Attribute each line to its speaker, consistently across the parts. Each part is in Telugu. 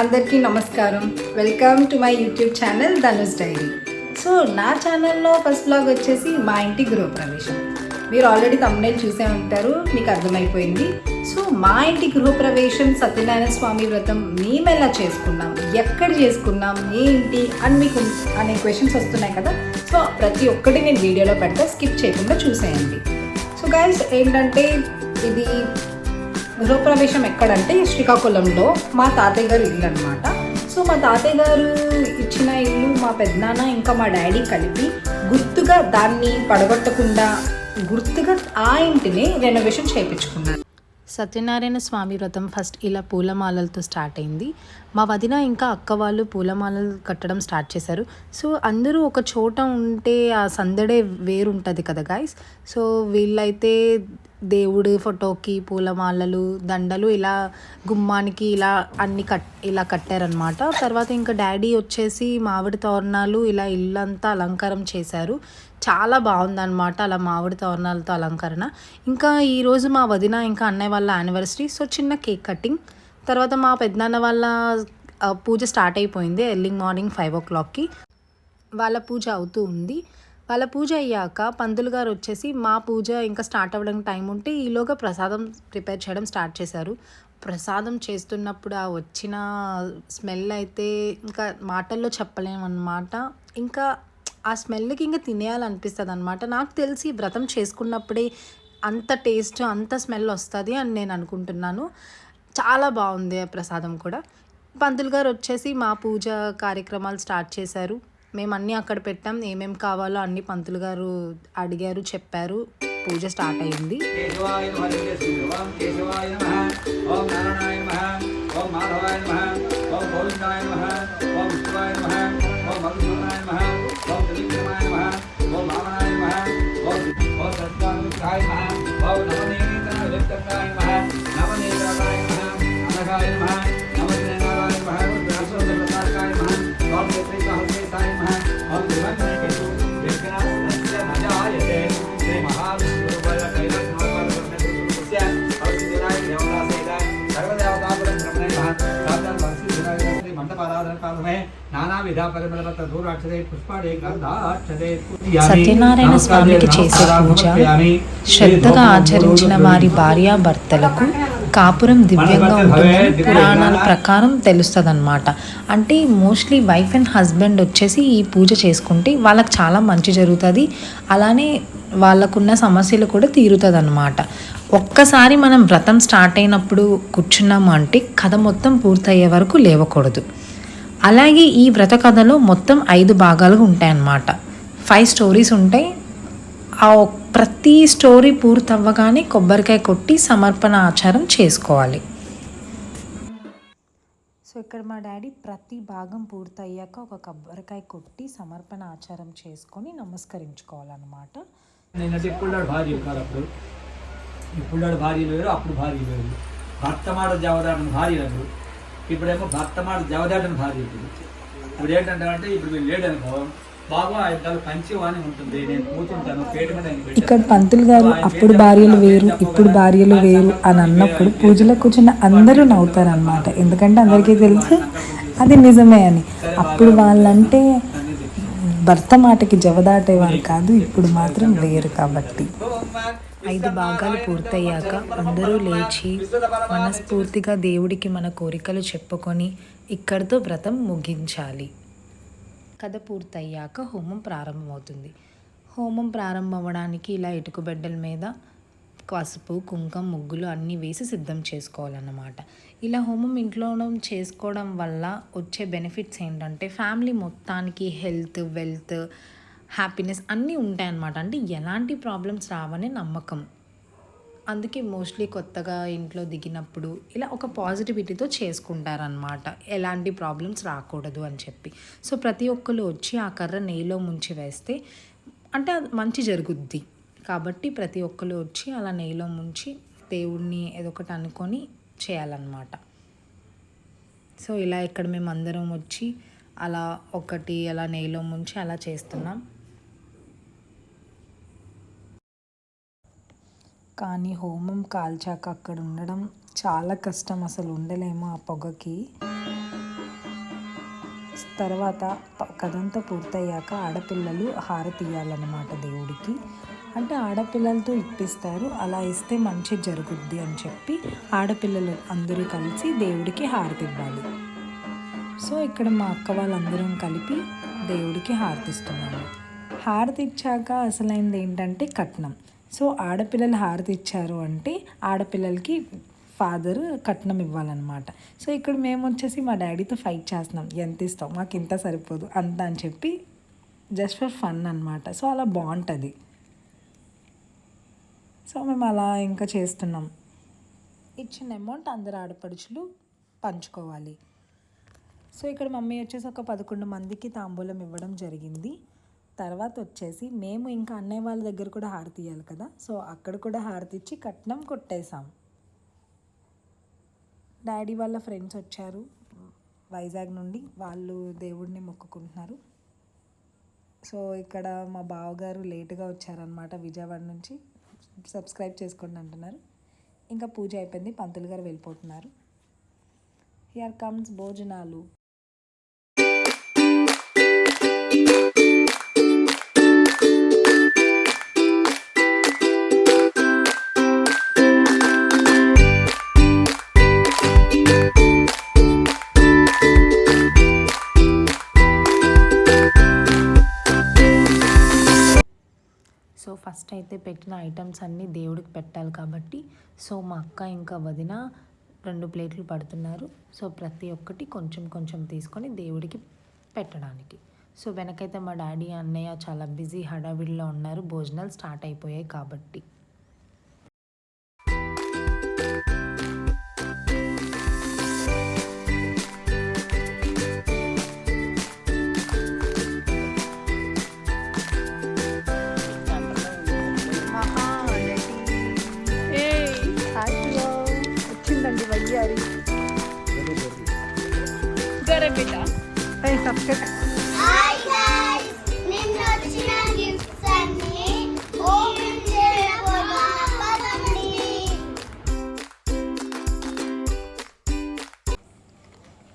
Speaker 1: అందరికీ నమస్కారం. Welcome to my YouTube channel Dhanush diary so నా ఛానల్లో ఫస్ట్ బ్లాగ్ వచ్చేసి మా ఇంటి గృహప్రవేశం. మీరు ఆల్రెడీ తమ్ముడేలు చూసే ఉంటారు మీకు అర్థమైపోయింది. సో మా ఇంటి గృహప్రవేశం సత్యనారాయణ స్వామి వ్రతం మేము ఎలా చేసుకున్నాం ఎక్కడ చేసుకున్నాం ఏంటి అని మీకు అనే క్వశ్చన్స్ వస్తున్నాయి కదా. సో ప్రతి ఒక్కటి నేను వీడియోలో పెడతా స్కిప్ చేయకుండా చూసేయండి. సో గైస్ ఏంటంటే ఇది గృహప్రవేశం ఎక్కడంటే శ్రీకాకుళంలో మా తాతయ్య గారు ఇల్లు అనమాట సో మా తాతయ్య గారు ఇచ్చిన ఇల్లు మా పెద్దనాన్న ఇంకా మా డాడీ కలిపి గుర్తుగా దాన్ని పడగొట్టకుండా గుర్తుగా ఆ ఇంటిని రెనోవేషన్ చేయించుకున్నారు.
Speaker 2: సత్యనారాయణ స్వామి వ్రతం ఫస్ట్ ఇలా పూలమాలలతో స్టార్ట్ అయింది. మా వదిన ఇంకా అక్క వాళ్ళు పూలమాలలు కట్టడం స్టార్ట్ చేశారు. సో అందరూ ఒక చోట ఉంటే ఆ సందడే వేరుంటుంది కదా గాయస్ సో వీళ్ళైతే దేవుడి ఫోటోకి పూలమాలలు దండలు ఇలా గుమ్మానికి ఇలా అన్ని కట్ ఇలా కట్టారనమాట తర్వాత ఇంకా డాడీ వచ్చేసి మామిడి తోరణాలు ఇలా ఇల్లంతా అలంకారం చేశారు. చాలా బాగుందన్నమాట అలా మామిడి తోరణాలతో అలంకరణ. ఇంకా ఈరోజు మా వదిన ఇంకా అన్నయ్య వాళ్ళ యానివర్సరీ సో చిన్న కేక్ కటింగ్ తర్వాత మా పెద్దనాన్న వాళ్ళ పూజ స్టార్ట్ అయిపోయింది ఎర్లీ మార్నింగ్ ఫైవ్ ఓ క్లాక్కి. వాళ్ళ పూజ అవుతూ ఉంది. వాళ్ళ పూజ అయ్యాక పందులు గారు వచ్చేసి మా పూజ ఇంకా స్టార్ట్ అవ్వడానికి టైం ఉంటే ఈలోగా ప్రసాదం ప్రిపేర్ చేయడం స్టార్ట్ చేశారు. ప్రసాదం చేస్తున్నప్పుడు ఆ వచ్చిన స్మెల్ అయితే ఇంకా మాటల్లో చెప్పలేమన్నమాట. ఇంకా ఆ స్మెల్కి ఇంకా తినేయాలనిపిస్తుంది అనమాట నాకు తెలిసి వ్రతం చేసుకున్నప్పుడే అంత టేస్ట్ అంత స్మెల్ వస్తుంది అని నేను అనుకుంటున్నాను. చాలా బాగుంది ఆ ప్రసాదం కూడా. పంతులు గారు వచ్చేసి మా పూజ కార్యక్రమాలు స్టార్ట్ చేశారు. మేము అన్నీ అక్కడ పెట్టాం. ఏమేం కావాలో అన్ని పంతులు గారు అడిగారు చెప్పారు. పూజ స్టార్ట్ అయింది.
Speaker 3: ఓం
Speaker 2: సత్యనారాయణ స్వామికి చేసే పూజ శ్రద్ధగా ఆచరించిన వారి భార్యాభర్తలకు కాపురం దివ్యంగా ఉంటుందని పురాణాల ప్రకారం తెలుస్తుంది అంటే మోస్ట్లీ వైఫ్ అండ్ హస్బెండ్ వచ్చేసి ఈ పూజ చేసుకుంటే వాళ్ళకి చాలా మంచి జరుగుతుంది. అలానే వాళ్ళకున్న సమస్యలు కూడా తీరుతుంది అనమాట ఒక్కసారి మనం వ్రతం స్టార్ట్ అయినప్పుడు కూర్చున్నాము అంటే కథ మొత్తం పూర్తయ్యే వరకు లేవకూడదు. అలాగే ఈ వ్రత కథలో మొత్తం ఐదు భాగాలుగా ఉంటాయన్నమాట. ఫైవ్ స్టోరీస్ ఉంటాయి. ఆ ప్రతి స్టోరీ పూర్తవ్వగానే కొబ్బరికాయ కొట్టి సమర్పణ ఆచారం చేసుకోవాలి. సో ఇక్కడ మా డాడీ ప్రతి భాగం పూర్తయ్యాక ఒక కొబ్బరికాయ కొట్టి సమర్పణ ఆచారం చేసుకొని నమస్కరించుకోవాలన్నమాట.
Speaker 3: భార్యలు కాదు అప్పుడు భార్యలు వేరు అప్పుడు భార్యలు వేరు భర్తమాడ జవదాటని భార్యలు అప్పుడు ఇప్పుడేమో భర్తమాడ జవదాటని భార్య ఇప్పుడు ఇప్పుడు ఏంటంటే అంటే ఇప్పుడు వీళ్ళు మీద ఆయన పెట్టేస్తాను.
Speaker 2: ఇక్కడ పంతులు గారు అప్పుడు భార్యలు వేరు ఇప్పుడు భార్యలు వేరు అని అన్నప్పుడు పూజలో కూర్చున్న అందరూ నవ్వుతారనమాట ఎందుకంటే అందరికీ తెలుసు అది నిజమే అని. అప్పుడు వాళ్ళంటే భర్త మాటకి జవదాటేవారు కాదు ఇప్పుడు మాత్రం లేరు కాబట్టి. ఐదు భాగాలు పూర్తయ్యాక అందరూ లేచి మనస్ఫూర్తిగా దేవుడికి మన కోరికలు చెప్పుకొని ఇక్కడితో వ్రతం ముగించాలి. కథ పూర్తయ్యాక హోమం ప్రారంభమవుతుంది. హోమం ప్రారంభం అవ్వడానికి ఇలా ఇటుకబెడ్డల మీద పసుపు కుంకం ముగ్గులు అన్నీ వేసి సిద్ధం చేసుకోవాలన్నమాట. ఇలా హోమం ఇంట్లో చేసుకోవడం వల్ల వచ్చే బెనిఫిట్స్ ఏంటంటే ఫ్యామిలీ మొత్తానికి హెల్త్ వెల్త్ హ్యాపీనెస్ అన్నీ ఉంటాయన్నమాట అంటే ఎలాంటి ప్రాబ్లమ్స్ రావనే నమ్మకం. అందుకే మోస్ట్లీ కొత్తగా ఇంట్లో దిగినప్పుడు ఇలా ఒక పాజిటివిటీతో చేసుకుంటారనమాట ఎలాంటి ప్రాబ్లమ్స్ రాకూడదు అని చెప్పి. సో ప్రతి ఒక్కరు వచ్చి ఆ కర్ర నెయ్యిలో ముంచి వేస్తే అంటే అది మంచి జరుగుద్ది. కాబట్టి ప్రతి ఒక్కరు వచ్చి అలా నెయ్యిలో ముంచి దేవుడిని ఏదో ఒకటి అనుకొని చేయాలన్నమాట. సో ఇలా ఇక్కడ మేము అందరం వచ్చి అలా ఒకటి అలా నెయ్యిలో ముంచి అలా చేస్తున్నాం. కానీ హోమం కాల్చాక అక్కడ ఉండడం చాలా కష్టం. అసలు ఉండలేము ఆ పొగకి. తర్వాత ప- కథంతా పూర్తయ్యాక ఆడపిల్లలు హారతి ఇవ్వాలన్నమాట దేవుడికి. అంటే ఆడపిల్లలతో ఇప్పిస్తారు అలా ఇస్తే మంచి జరుగుద్ది అని చెప్పి ఆడపిల్లలు అందరూ కలిసి దేవుడికి హారతి ఇవ్వాలి సో ఇక్కడ మా అక్క వాళ్ళందరం కలిపి దేవుడికి హారతిస్తున్నాము. హారతి ఇచ్చాక అసలైంది ఏంటంటే కట్నం. సో ఆడపిల్లలు హారతి ఇచ్చారు అంటే ఆడపిల్లలకి ఫాదర్ కట్నం ఇవ్వాలన్నమాట. సో ఇక్కడ మేము వచ్చేసి మా డాడీతో ఫైట్ చేస్తున్నాం. ఎంత ఇస్తాం మాకు ఇంత సరిపోదు అంత అని చెప్పి జస్ట్ ఫర్ ఫన్ అనమాట సో అలా బాగుంటుంది. సో మేము అలా ఇంకా చేస్తున్నాం. ఇచ్చిన అమౌంట్ అందరు ఆడపడుచులు పంచుకోవాలి. సో ఇక్కడ మమ్మీ వచ్చేసి ఒక పదకొండు మందికి తాంబూలం ఇవ్వడం జరిగింది. తర్వాత వచ్చేసి మేము ఇంకా అన్నయ్య వాళ్ళ దగ్గర కూడా హారతి ఇవ్వాలి కదా. సో అక్కడ కూడా హారతి ఇచ్చి కట్నం కొట్టేశాం. డాడీ వాళ్ళ ఫ్రెండ్స్ వచ్చారు. వైజాగ్ నుండి వాళ్ళు దేవుడిని మొక్కుకుంటున్నారు. సో ఇక్కడ మా బావగారు లేటుగా వచ్చారనమాట విజయవాడ నుంచి. సబ్స్క్రైబ్ చేసుకోండి అంటున్నారు. ఇంకా పూజ అయిపోయింది పంతులు గారు వెళ్ళిపోతున్నారు. హియర్ కమ్స్ భోజనాలు. ఫస్ట్ అయితే పెట్టిన ఐటమ్స్ అన్నీ దేవుడికి పెట్టాలి కాబట్టి సో మా అక్క ఇంకా వదిన రెండు ప్లేట్లు పడుతున్నారు. సో ప్రతి ఒక్కటి కొంచెం కొంచెం తీసుకొని దేవుడికి పెట్టడానికి. సో వెనకైతే మా డాడీ అన్నయ్య చాలా బిజీ హడావిడిలో ఉన్నారు. భోజనాలు స్టార్ట్ అయిపోయాయి కాబట్టి.
Speaker 4: హాయ్ గైస్ నిన్న వచ్చిన గిఫ్ట్స్ అన్ని ఓపెన్ చేయబోతున్నాం పదండి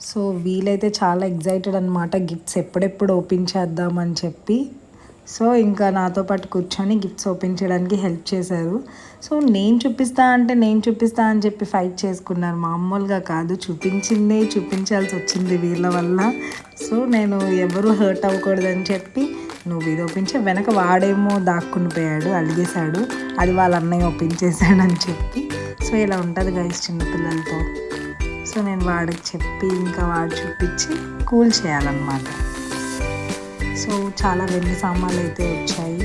Speaker 2: సో వీలైతే చాలా ఎగ్జైటెడ్ అనమాట గిఫ్ట్స్ ఎప్పుడెప్పుడు ఓపెన్ చేద్దామని చెప్పి. సో ఇంకా నాతో పాటు కూర్చొని గిఫ్ట్స్ ఓపెన్ చేయడానికి హెల్ప్ చేశారు. సో నేను చూపిస్తా అంటే నేను చూపిస్తా అని చెప్పి ఫైట్ చేసుకున్నారు. మామూలుగా కాదు చూపించిందే చూపించాల్సి వచ్చింది వీళ్ళ వల్ల. సో నేను ఎవరు హర్ట్ అవ్వకూడదని చెప్పి నువ్వు ఇది ఓపెన్ వెనక వాడేమో దాక్కుని పోయాడు అలిగేశాడు అది వాళ్ళ అన్నయ్య ఓపెన్ అని చెప్పి. సో ఇలా ఉంటుంది గైస్ చిన్నపిల్లలతో. సో నేను వాడికి చెప్పి ఇంకా వాడు చూపించి కూల్ చేయాలన్నమాట. సో చాలా వెండి సామాన్లు అయితే వచ్చాయి.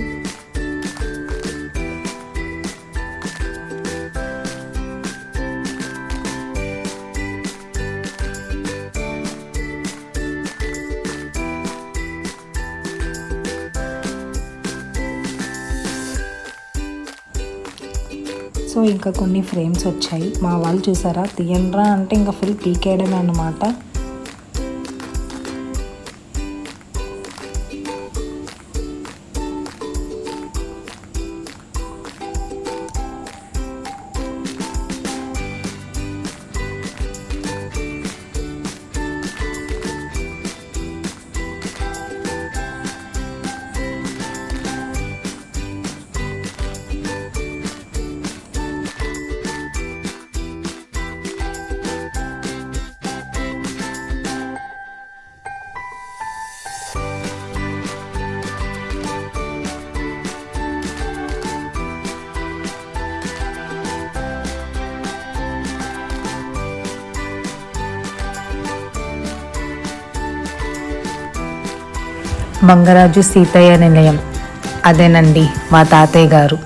Speaker 2: సో ఇంకా కొన్ని ఫ్రేమ్స్ వచ్చాయి. మా వాళ్ళు చూసారా? తీయండ్రా అంటే ఇంకా ఫుల్ పీకేయడమే అనమాట మంగరాజు సీతయ్య నిలయం. అదేనండి మా తాతయ్య గారు.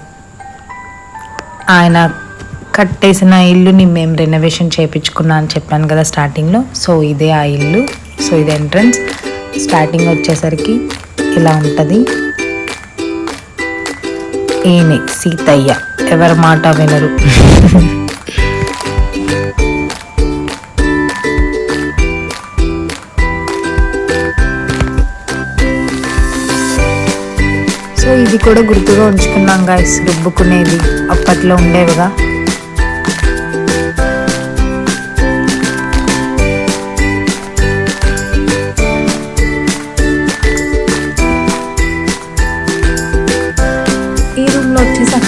Speaker 2: ఆయన కట్టేసిన ఇల్లుని మేము రెనోవేషన్ చేయించుకున్నా అని చెప్పాను కదా స్టార్టింగ్లో సో ఇదే ఆ ఇల్లు. సో ఇది ఎంట్రన్స్ స్టార్టింగ్ వచ్చేసరికి ఇలా ఉంటుంది. ఈయనే సీతయ్య. ఎవరి మాట వినరు. ఇది కూడా గుర్తుగా ఉంచుకున్నాం గాయస్ రుబ్బుకునేది అప్పట్లో ఉండేవిగా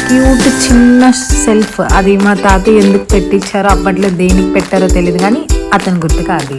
Speaker 2: క్యూట్ చిన్న సెల్ఫ్ అది మా తాతయ్య ఎందుకు పెట్టించారో అప్పట్లో దేనికి పెట్టారో తెలియదు కానీ అతను గుర్తుగా అది.